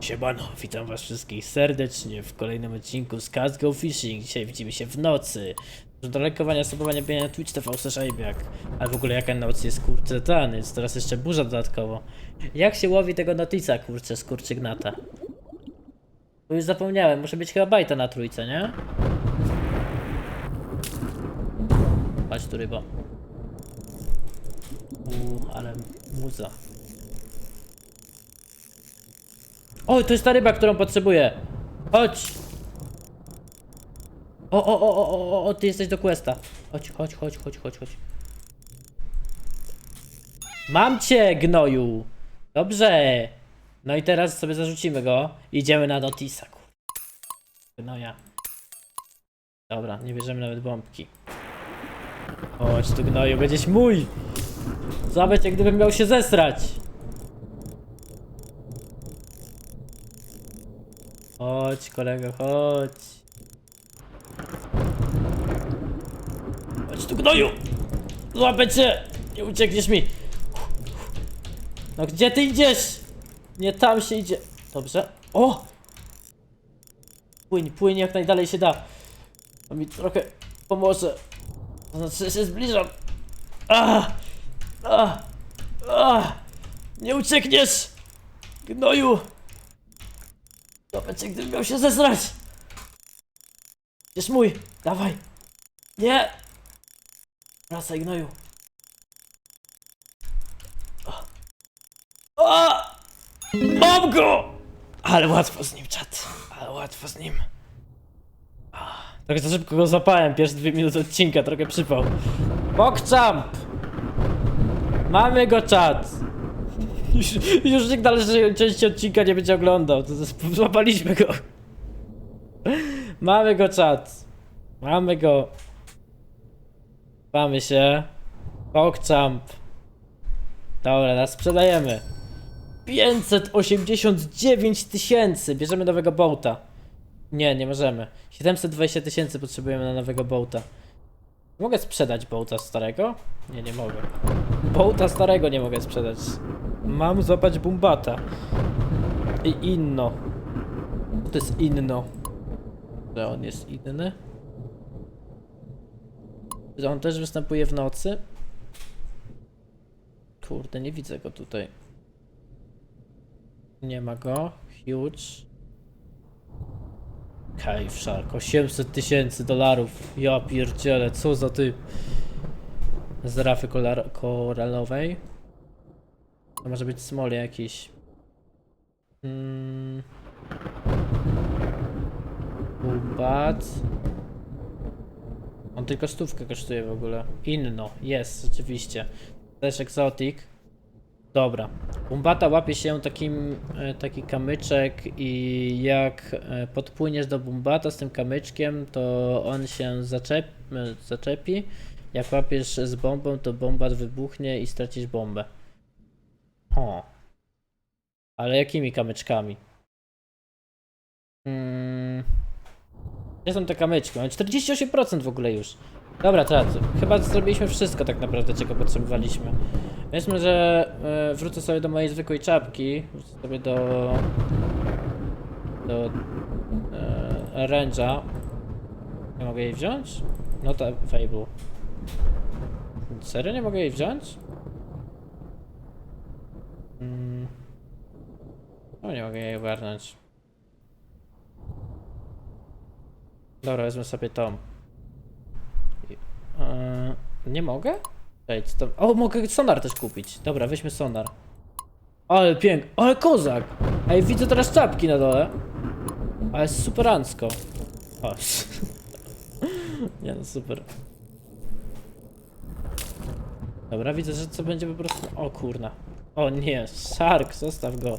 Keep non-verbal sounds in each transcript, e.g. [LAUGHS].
Siemano, witam was wszystkich serdecznie w kolejnym odcinku z Cast Go Fishing. Dzisiaj widzimy się w nocy. Do lajkowania, subowania, bijania Twitch TV Szajbiak. Ale w ogóle jaka noc jest kurczę dany, jest teraz jeszcze burza dodatkowo. Jak się łowi tego notica kurczę z kurczygnata? Bo już zapomniałem, muszę być chyba bajta na trójce, nie? Chodź tu rybo. Uuu, ale muza. O, to jest ta ryba, którą potrzebuję. Chodź. O, o, o, o, o, o, ty jesteś do questa. Chodź, chodź, chodź, chodź, chodź, chodź. Mam cię, gnoju. Dobrze. No i teraz sobie zarzucimy go. Idziemy na Notisa, kur... Gnoja. Dobra, nie bierzemy nawet bombki. Chodź tu, gnoju, będziesz mój. Zobacz, jak gdybym miał się zesrać. Chodź, kolego, chodź. Chodź tu, gnoju! Złapę cię! Nie uciekniesz mi! No gdzie ty idziesz? Nie tam się idzie. Dobrze. O! Płyń, płyń jak najdalej się da. To mi trochę pomoże. To znaczy, się zbliżam. Ah! Ah! Ah! Nie uciekniesz! Gnoju! Zobacz, gdybym miał się zesrać! Jest mój! Dawaj! Nie! Wracaj, gnoju! O! Mam go! Ale łatwo z nim, czat. Ale łatwo z nim. Trochę za szybko go zapałem, pierwsze dwie minuty odcinka, trochę przypał. Pokczamp! Mamy go, czat! Już, już nikt dalszej części odcinka nie będzie oglądał, złapaliśmy go. Mamy go, czat. Mamy go. Mamy się. Pokczamp. Dobra, nas sprzedajemy. 589 tysięcy. Bierzemy nowego bołta. Nie, nie możemy. 720 tysięcy potrzebujemy na nowego bołta. Mogę sprzedać bołta starego? Nie, nie mogę. Bołta starego nie mogę sprzedać. Mam złapać bumbata. I inno. To jest inno. Że on jest inny? Że on też występuje w nocy? Kurde, nie widzę go tutaj. Nie ma go. Huge. Cave Shark. 800 tysięcy dolarów. Ja pierdzielę, co za ty. Z rafy koralowej. To może być smol jakiś. Mm. Ubat. On tylko stówkę kosztuje w ogóle. Inno, jest, rzeczywiście. Też egzotic. Dobra. Umbata łapie się takim, e, taki kamyczek i jak e, podpłyniesz do Bumbata z tym kamyczkiem, to on się zaczep, e, zaczepi. Jak łapiesz z bombą, to bomba wybuchnie i stracisz bombę. O. Ale jakimi kamyczkami? Mm. Gdzie są te kamyczki? Mamy 48% w ogóle już. Dobra, teraz chyba zrobiliśmy wszystko tak naprawdę, czego potrzebowaliśmy. Myślę, że e, wrócę sobie do mojej zwykłej czapki. Wrócę sobie do... do... E, Range'a. Nie mogę jej wziąć? No to Fable. Serio nie mogę jej wziąć? No nie mogę jej ogarnąć. Dobra, wezmę sobie tą. Eee, nie mogę? Ej, co to... O, mogę sonar też kupić. Dobra, weźmy sonar. Ale pięk... Ale kozak! Ej, widzę teraz czapki na dole. Ale superancko. O. [LAUGHS] nie no, super. Dobra, widzę, że co będzie po prostu... O kurna. O nie, Shark, zostaw go.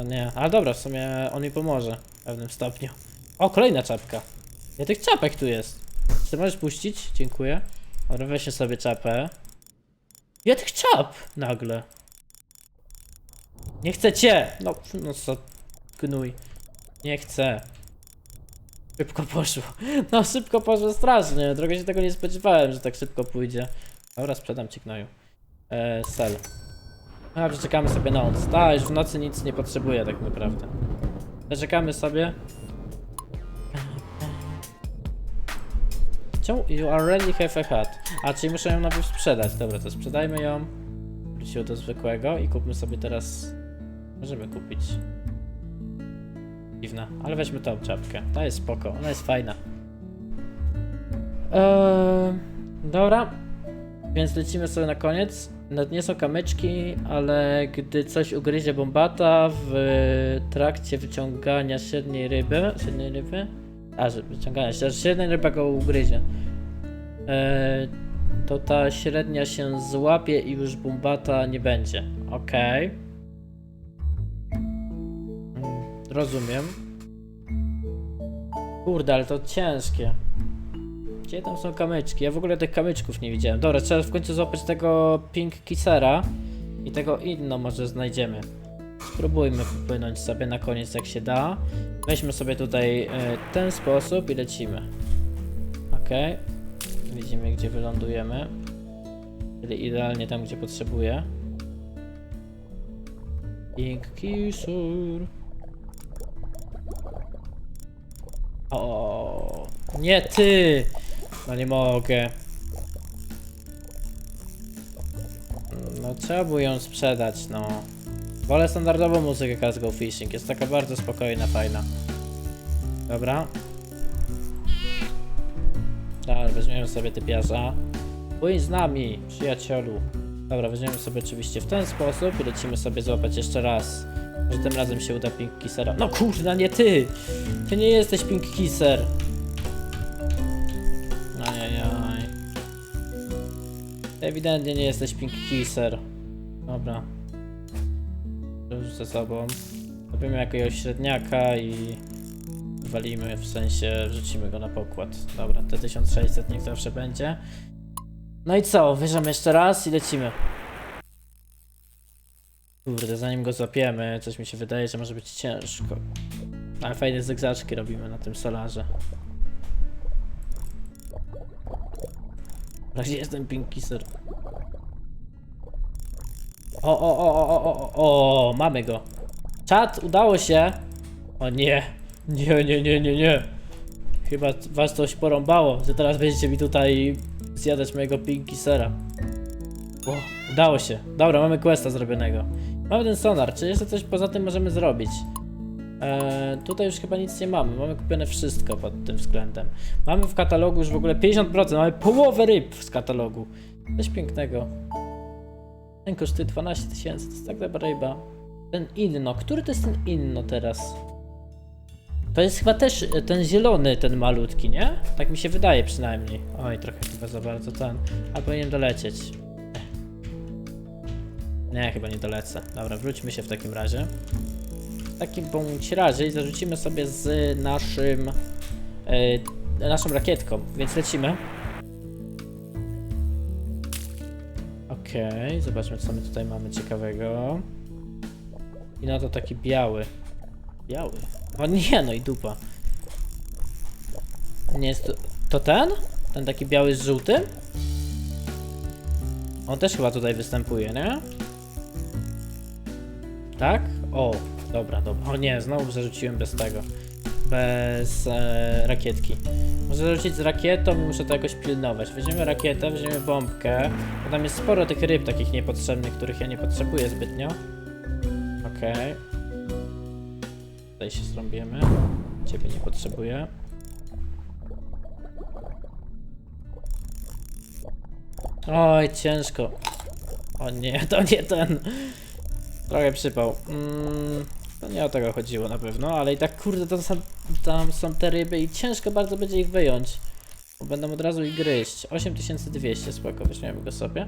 O nie, ale dobra, w sumie on mi pomoże w pewnym stopniu. O, kolejna czapka. Ja tych czapek tu jest. Czy ty możesz puścić? Dziękuję. Dobra, weźmy sobie czapę. Ja tych czap nagle. Nie chcę cię! No, no co? Gnój. Nie chcę. Szybko poszło. No, szybko poszło strasznie. Trochę się tego nie spodziewałem, że tak szybko pójdzie. Dobra, sprzedam ci gnoju. Eee, sell. A, przeczekamy sobie noc. Ta, już w nocy nic nie potrzebuję tak naprawdę. Przeczekamy sobie. Czemu? You already have a hat. A, czyli muszę ją najpierw sprzedać. Dobra, to sprzedajmy ją. Wróciło do zwykłego i kupmy sobie teraz... Możemy kupić. Dziwna, ale weźmy tą czapkę. Ta jest spoko, ona jest fajna. Eee, dobra, więc lecimy sobie na koniec. Nawet nie są kamyczki, ale gdy coś ugryzie bombata w trakcie wyciągania średniej ryby, średniej ryby? A, że wyciągania się, średnia ryba go ugryzie. Eee, to ta średnia się złapie i już bombata nie będzie. Okej. Mm, Rozumiem. Kurde, ale to ciężkie. Gdzie tam są kamyczki? Ja w ogóle tych kamyczków nie widziałem. Dobra, trzeba w końcu złapać tego Pink Kissera i tego inno może znajdziemy. Spróbujmy popłynąć sobie na koniec jak się da. Weźmy sobie tutaj e, ten sposób i lecimy. Okej. Widzimy gdzie wylądujemy. Czyli idealnie tam gdzie potrzebuję. Pink Kisser. O, nie ty! No nie mogę. No trzeba było ją sprzedać, no. Wolę standardową muzykę Cars Go Fishing, jest taka bardzo spokojna, fajna. Dobra. Dobra, weźmiemy sobie typiarza. Płyń z nami, przyjacielu. Dobra, weźmiemy sobie oczywiście w ten sposób i lecimy sobie złapać jeszcze raz. Może tym razem się uda Pink Kissera. No kurna, nie ty! Ty nie jesteś Pink Kisser. Ewidentnie nie jesteś Pink Kisser. Dobra. Ze sobą. Robimy jakiegoś średniaka i walimy, w sensie wrzucimy go na pokład. Dobra, te 1600 niech zawsze będzie. No i co? Wyżamy jeszcze raz i lecimy. Kurde, zanim go złapiemy, coś mi się wydaje, że może być ciężko. Ale fajne zygzaczki robimy na tym solarze. No gdzie jest ten Pink Kisser? O, o, o, o, o, o, o, mamy go. Czat, udało się. O nie, nie, nie, nie, nie, nie. Chyba was coś porąbało, że teraz będziecie mi tutaj zjadać mojego Pink Kissera. O, udało się. Dobra, mamy questa zrobionego. Mamy ten sonar, czy jeszcze coś poza tym możemy zrobić? Eee, tutaj już chyba nic nie mamy, mamy kupione wszystko pod tym względem. Mamy w katalogu już w ogóle 50%, mamy połowę ryb z katalogu. Coś pięknego. Ten kosztuje 12 tysięcy, to jest tak dobra ryba. Ten inno, który to jest ten inno teraz? To jest chyba też e, ten zielony, ten malutki, nie? Tak mi się wydaje przynajmniej. Oj, trochę chyba za bardzo ten. A powinien dolecieć. Nie, chyba nie dolecę. Dobra, wróćmy się w takim razie. Takim bądź razie zarzucimy sobie z naszym e, naszą rakietką, więc lecimy. Okej, zobaczmy co my tutaj mamy ciekawego. I no to taki biały. Biały? O nie, no i dupa. Nie jest to... To ten? Ten taki biały z żółtym? On też chyba tutaj występuje, nie? Tak? O, dobra, dobra. O nie, znowu zarzuciłem bez tego. Bez e, rakietki. Muszę zarzucić z rakietą i muszę to jakoś pilnować. Weźmiemy rakietę, weźmiemy bombkę. Bo tam jest sporo tych ryb takich niepotrzebnych, których ja nie potrzebuję zbytnio. Okej. Tutaj się zrąbiemy. Ciebie nie potrzebuję. Oj, ciężko. O nie, to nie ten. Trochę przypał. Mm, to nie o tego chodziło na pewno, ale i tak kurde, to są, tam są te ryby i ciężko bardzo będzie ich wyjąć. Bo będą od razu ich gryźć. 8200, spoko, weźmiemy go sobie.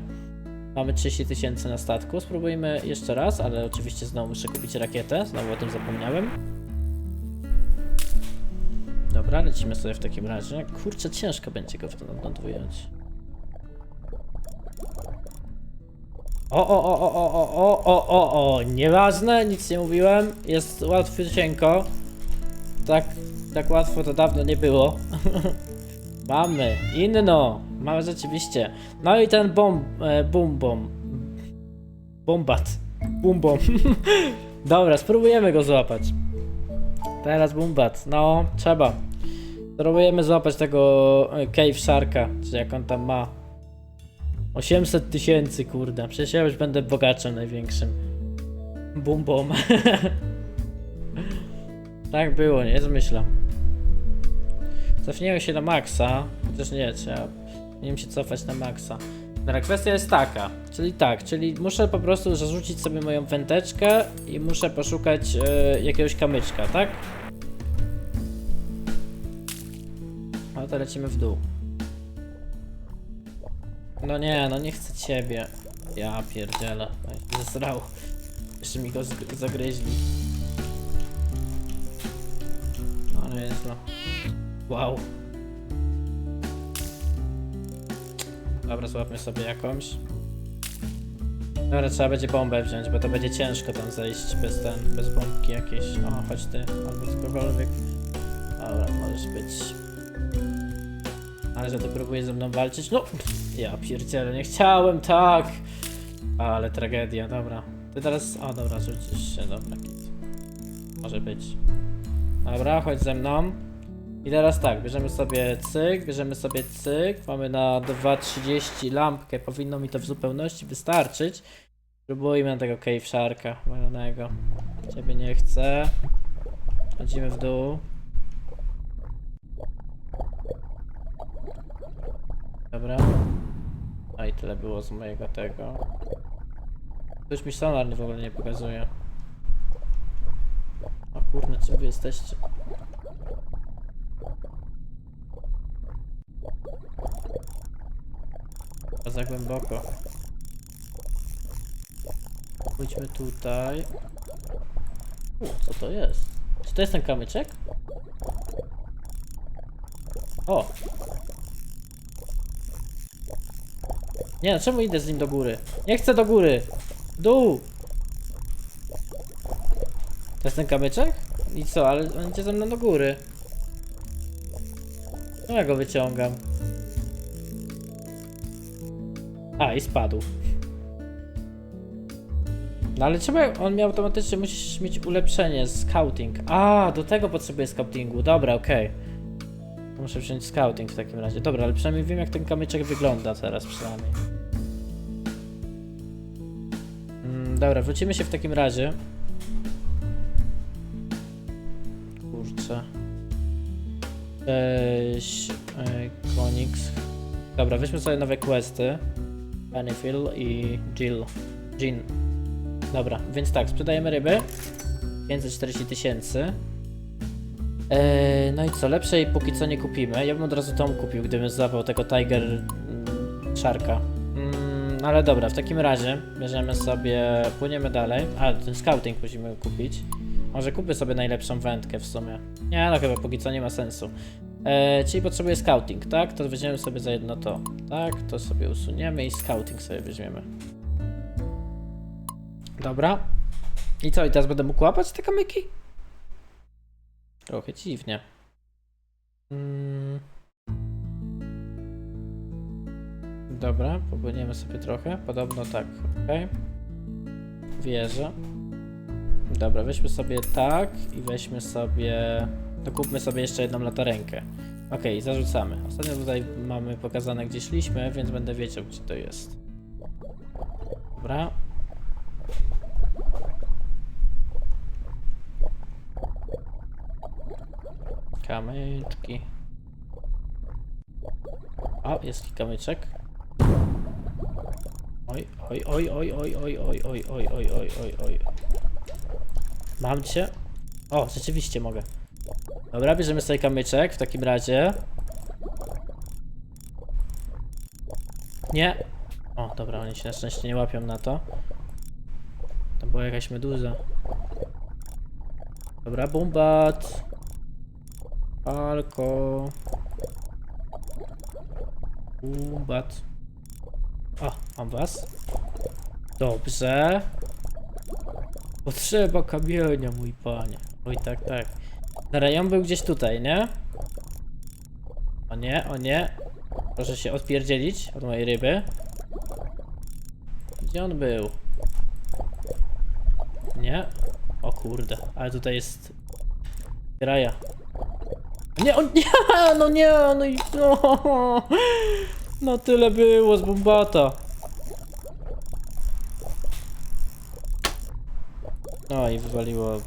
Mamy 30 tysięcy na statku. Spróbujmy jeszcze raz, ale oczywiście znowu muszę kupić rakietę. Znowu o tym zapomniałem. Dobra, lecimy sobie w takim razie. Kurczę, ciężko będzie go stąd wyjąć. O, o, o, o, o, o, o, o, o, nieważne, nic nie mówiłem, jest łatwiusieńko. Tak, tak łatwo to dawno nie było. [LAUGHS] mamy, inno, mamy rzeczywiście. No i ten bomb, e, bum, bom, bombat, Bumbom. [LAUGHS] Dobra, spróbujemy go złapać. Teraz Bumbat. No, trzeba. Spróbujemy złapać tego e, Cave Sharka, czy jak on tam ma. 800 tysięcy, kurde. Przecież ja już będę bogaczem największym. Bum bum. [LAUGHS] tak było, nie zmyślam. Cofniemy się na maksa. Chociaż nie, trzeba. Nie wiem się cofać na maksa. Dobra, kwestia jest taka, czyli tak, czyli muszę po prostu zarzucić sobie moją wędeczkę i muszę poszukać e, jakiegoś kamyczka, tak? No to lecimy w dół. No nie, no nie chcę ciebie. Ja pierdzielę. Zesrał. Jeszcze mi go zagryźli. No ale jest no. Wow. Dobra, złapmy sobie jakąś. Dobra, trzeba będzie bombę wziąć, bo to będzie ciężko tam zejść bez ten, bez bombki jakiejś. O, chodź ty, albo z kogokolwiek. Dobra, możesz być. Ale że ty próbujesz ze mną walczyć? No! Ja pierdzielę, nie chciałem, tak! Ale tragedia, dobra. Ty teraz... O, dobra, rzucisz się, dobra. git. Może być. Dobra, chodź ze mną. I teraz tak, bierzemy sobie cyk, bierzemy sobie cyk, mamy na 2.30 lampkę, powinno mi to w zupełności wystarczyć. Spróbujmy tego Cave Sharka, wolnego. Ciebie nie chcę. Chodzimy w dół. Dobra. A i tyle było z mojego tego. To już mi sonar w ogóle nie pokazuje. O kurde, czym wy jesteście? To za głęboko. Pójdźmy tutaj. U, co to jest? Czy to jest ten kamyczek? O! Nie, no czemu idę z nim do góry? Nie chcę do góry! Dół! To jest ten kamyczek? I co, ale on idzie ze mną do góry. No ja go wyciągam. A, i spadł. No ale czemu on miał automatycznie, musisz mieć ulepszenie, scouting. A, do tego potrzebuję scoutingu. Dobra, okej. To Muszę wziąć scouting w takim razie. Dobra, ale przynajmniej wiem jak ten kamyczek wygląda teraz przynajmniej. Dobra, wrócimy się w takim razie. Kurczę. Cześć, e, Konix. Dobra, weźmy sobie nowe questy. Benefil i Jill. Jean. Dobra, więc tak, sprzedajemy ryby. 540 tysięcy. Eee, no i co, lepszej póki co nie kupimy. Ja bym od razu tą kupił, gdybym złapał tego Tiger mm, Sharka. Mm, ale dobra, w takim razie bierzemy sobie, płyniemy dalej. A, ten scouting musimy kupić. Może kupię sobie najlepszą wędkę w sumie. Nie, no chyba póki co nie ma sensu. E, czyli potrzebuję scouting, tak? To weźmiemy sobie za jedno to. Tak, to sobie usuniemy i scouting sobie weźmiemy. Dobra. I co, i teraz będę mógł łapać te kamyki? Trochę dziwnie. Mm. Dobra, popłyniemy sobie trochę. Podobno tak, ok. Wierzę. Dobra, weźmy sobie tak i weźmy sobie. Dokupmy sobie jeszcze jedną latarenkę. Okej, zarzucamy. Ostatnio tutaj mamy pokazane gdzie szliśmy, więc będę wiedział gdzie to jest. Dobra. Kamyczki. O, jest kamyczek. Oj, oj, oj, oj, oj, oj, oj, oj, oj, oj, oj, oj, oj. Mam cię. O, rzeczywiście mogę. Dobra, bierzemy sobie kamyczek w takim razie. Nie. O, dobra, oni się na szczęście nie łapią na to. To była jakaś meduza. Dobra, bombat. Alko. Bombat. O, mam was. Dobrze. Potrzeba kamienia, mój panie. Oj, tak, tak. Rejon był gdzieś tutaj, nie? O nie, o nie. Proszę się odpierdzielić od mojej ryby. Gdzie on był? Nie? O kurde, ale tutaj jest... Graja. Nie, on [LAUGHS] nie, no nie, no i no, no tyle było z bombata. No i wywaliło.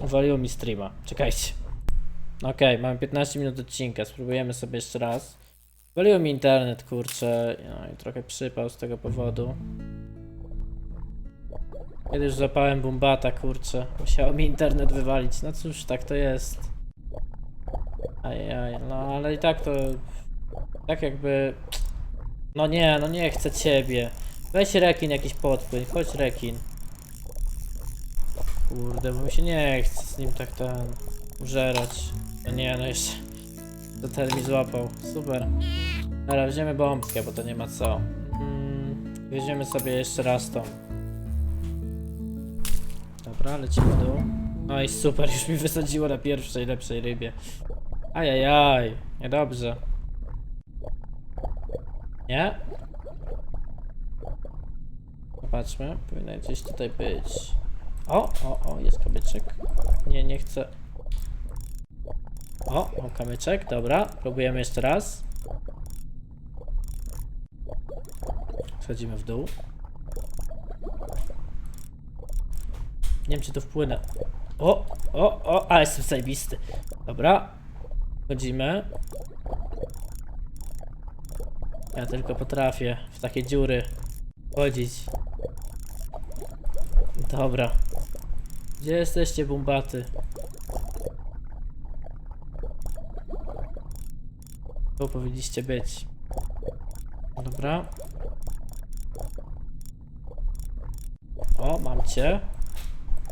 Wywaliło mi streama. Czekajcie. Okej, mamy 15 minut odcinka, spróbujemy sobie jeszcze raz. Wywaliło mi internet, kurczę, no i trochę przypał z tego powodu. Kiedy już zapałem bombata, kurczę, musiało mi internet wywalić. No cóż, tak to jest. Ajaj, no ale i tak to... Tak jakby... No nie, no nie chcę ciebie. Weź rekin jakiś podpłyń, chodź rekin. Kurde, bo mi się nie chce z nim tak ten... użerać. No nie, no jeszcze... To ten mi złapał. Super. Dobra, weźmiemy bombkę, bo to nie ma co. Mm, weźmiemy sobie jeszcze raz tą. Dobra, lecimy w dół. No i super, [LAUGHS] już mi wysadziło na pierwszej lepszej rybie. Ajajaj, niedobrze. Nie? Popatrzmy, powinno gdzieś tutaj być. O, o, o, jest kamyczek. Nie, nie chcę. O, mam kamyczek, dobra, próbujemy jeszcze raz. Schodzimy w dół. Nie wiem, czy to wpłynę. O, o, o, ale jestem zajebisty. Dobra. Wchodzimy. Ja tylko potrafię w takie dziury wchodzić. Dobra. Gdzie jesteście, bumbaty? Tu powinniście być. Dobra. O, mam cię.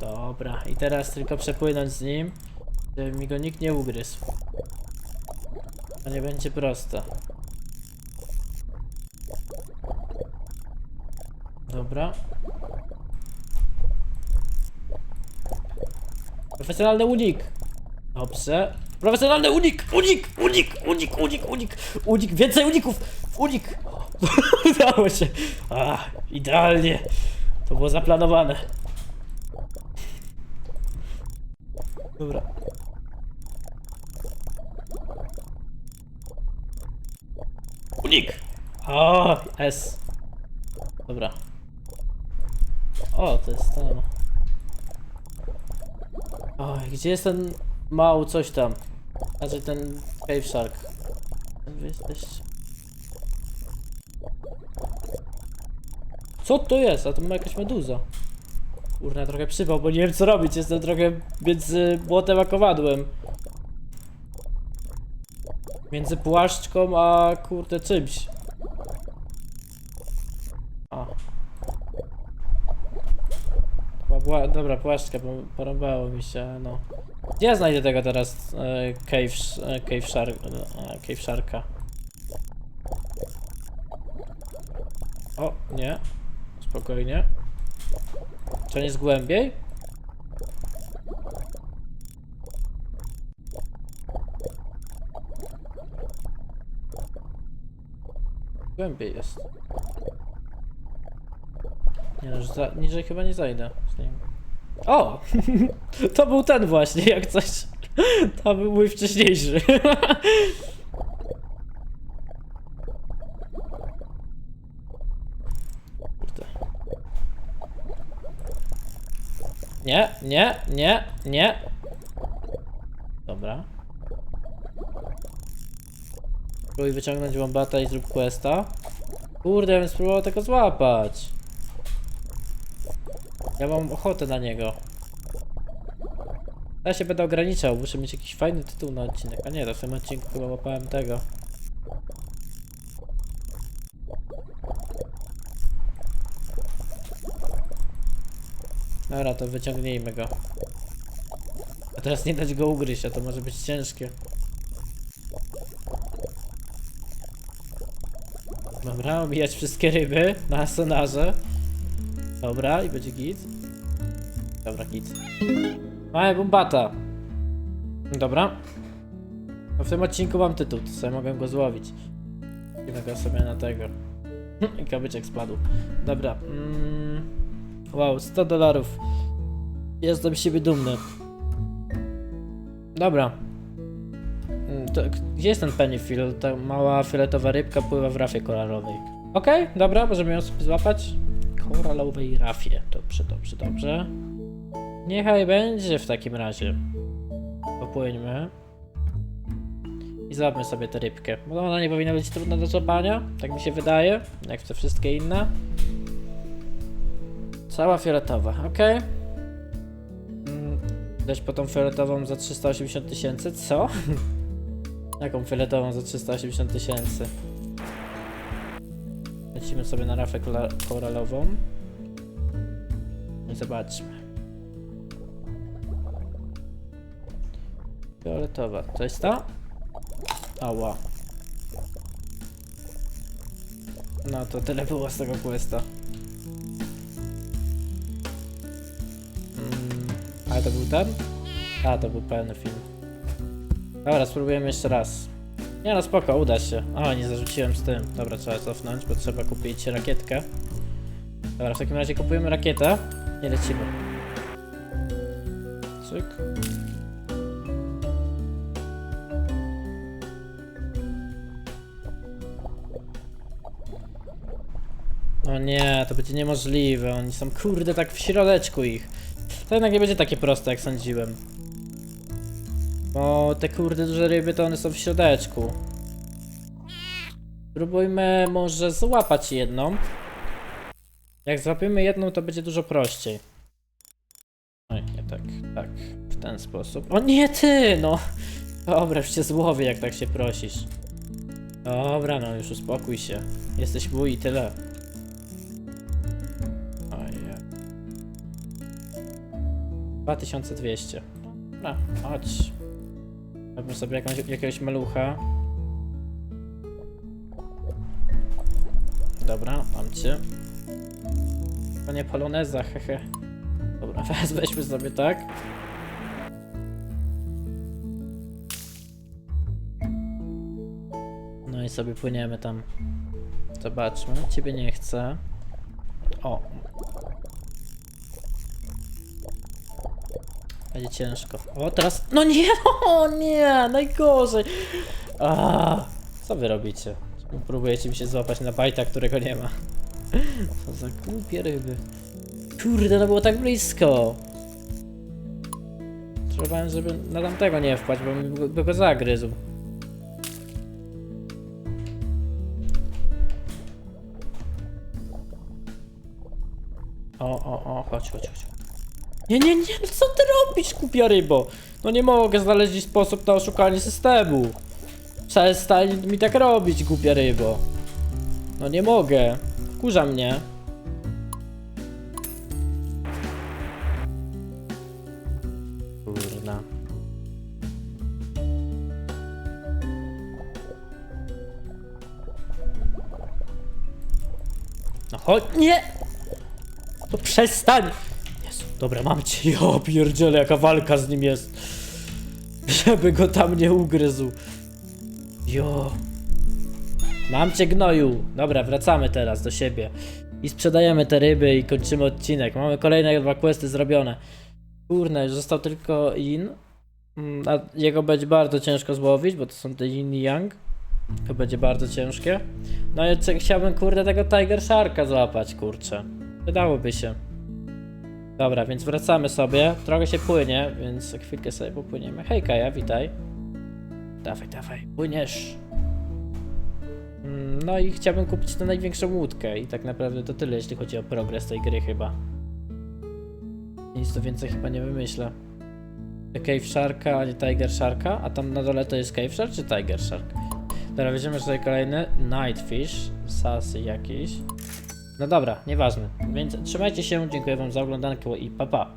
Dobra, i teraz tylko przepłynąć z nim, żeby mi go nikt nie ugryzł. To nie będzie proste. Dobra. Profesjonalny unik! Dobrze. Profesjonalny unik! Unik! Unik! Unik! Unik! Unik! Unik! Więcej uników! Unik! [LAUGHS] Udało się! A, idealnie! To było zaplanowane. Dobra. Unik! O, S. Dobra. O, to jest ten. O, gdzie jest ten mały coś tam? Znaczy ten Cave Shark. Wy jesteście? Co to jest? A to ma jakaś meduza. Kurna, trochę przypał, bo nie wiem co robić. Jestem trochę między błotem a kowadłem. Między płaszczką a kurde czymś. A. Chyba Była, dobra, płaszczka, porąbało mi się, no. Gdzie ja znajdę tego teraz e, cave, e, cave, shark, e, cave Sharka? O, nie. Spokojnie. Czy on jest głębiej? Głębiej jest. Nie no, niżej chyba nie zajdę z nim. O! [LAUGHS] to był ten właśnie, jak coś. [LAUGHS] To był mój wcześniejszy. [LAUGHS] Nie, nie, nie, nie. Dobra. Próbuj wyciągnąć bombata i zrób questa. Kurde, ja bym spróbował tego złapać. Ja mam ochotę na niego. Ja się będę ograniczał, muszę mieć jakiś fajny tytuł na odcinek. A nie, to w tym odcinku chyba łapałem tego. Dobra, to wyciągnijmy go. A teraz nie dać go ugryźć, a to może być ciężkie. Dobra, omijać wszystkie ryby na sonarze. Dobra, i będzie git. Dobra, git. Mamy bumbata. Dobra. No w tym odcinku mam tytuł, to sobie mogę go złowić. I go sobie na tego. [LAUGHS] I kabyczek spadł. Dobra. Mm. Wow, 100 dolarów. Jestem siebie dumny. Dobra. Mm, To, gdzie jest ten pennyfiel? Ta mała fioletowa rybka pływa w rafie koralowej. Okej, dobra, możemy ją sobie złapać. Koralowej rafie. Dobrze, dobrze, dobrze. Niechaj będzie w takim razie. Popłyńmy. I złapmy sobie tę rybkę. Bo ona nie powinna być trudna do złapania, tak mi się wydaje, jak te wszystkie inne. Cała fioletowa, ok. Mm, Dać po tą fioletową za 380 tysięcy? Co? [LAUGHS] Jaką fioletową za 380 tysięcy? Lecimy sobie na rafę koralową. Zobaczmy. Fioletowa, to jest ta? Ała. No to tyle było z tego questa. Mm, ale to był ten? A, to był pełny film. Dobra, spróbujemy jeszcze raz. Nie no, spoko, uda się. O, nie zarzuciłem z tym. Dobra, trzeba cofnąć, bo trzeba kupić rakietkę. Dobra, w takim razie kupujemy rakietę i lecimy. Cyk. O nie, to będzie niemożliwe. Oni są kurde tak w środeczku ich. To jednak nie będzie takie proste jak sądziłem. Bo te kurde duże ryby to one są w środeczku. Spróbujmy może złapać jedną. Jak złapiemy jedną to będzie dużo prościej. Oj, nie tak, tak, w ten sposób. O nie ty, no! Dobra, już cię złowię jak tak się prosisz. Dobra, no już uspokój się. Jesteś mój i tyle. Ojej. 2200. Dobra, chodź. Robimy sobie jakąś, jakiegoś malucha. Dobra, mam cię. To nie poloneza, hehe. Dobra, [LAUGHS] teraz weźmy sobie tak. No i sobie płyniemy tam. Zobaczmy. Ciebie nie chcę. O. Będzie ciężko. O, teraz. No nie! [LAUGHS] O nie! Najgorzej! A, co wy robicie? Próbujecie mi się złapać na bajta, którego nie ma. [LAUGHS] Co za głupie ryby. Kurde, no było tak blisko. Trzeba, żeby na tamtego nie wpaść, bo by go zagryzł. O, o, o, chodź, chodź, chodź. Nie, nie, nie, no co ty robisz, kupia rybo? No nie mogę znaleźć sposób na oszukanie systemu. Przestań mi tak robić, głupia rybo. No nie mogę. Wkurza mnie. Kurna. No chodź, nie! To przestań! Dobra, mam cię. [LAUGHS] Jo, pierdziele, jaka walka z nim jest. Żeby go tam nie ugryzł. Jo. Mam cię gnoju. Dobra, wracamy teraz do siebie. I sprzedajemy te ryby i kończymy odcinek. Mamy kolejne dwa questy zrobione. Kurna, już został tylko In. Mm, A jego będzie bardzo ciężko złowić, bo to są te Yin i Yang. To będzie bardzo ciężkie. No i chciałbym kurde tego Tiger Sharka złapać, kurczę. Wydałoby się. Dobra, więc wracamy sobie. Trochę się płynie, więc chwilkę sobie popłyniemy. Hej Kaja, witaj. Dawaj, dawaj, płyniesz. Mm, No i chciałbym kupić tę największą łódkę i tak naprawdę to tyle, jeśli chodzi o progres tej gry chyba. Nic tu więcej chyba nie wymyślę. Cave Sharka, a nie Tiger Sharka? A tam na dole to jest Cave Shark czy Tiger Shark? Dobra, weźmiemy sobie kolejny Nightfish, sasy jakiś. No dobra, nieważne. Więc trzymajcie się, dziękuję wam za oglądankę i pa pa.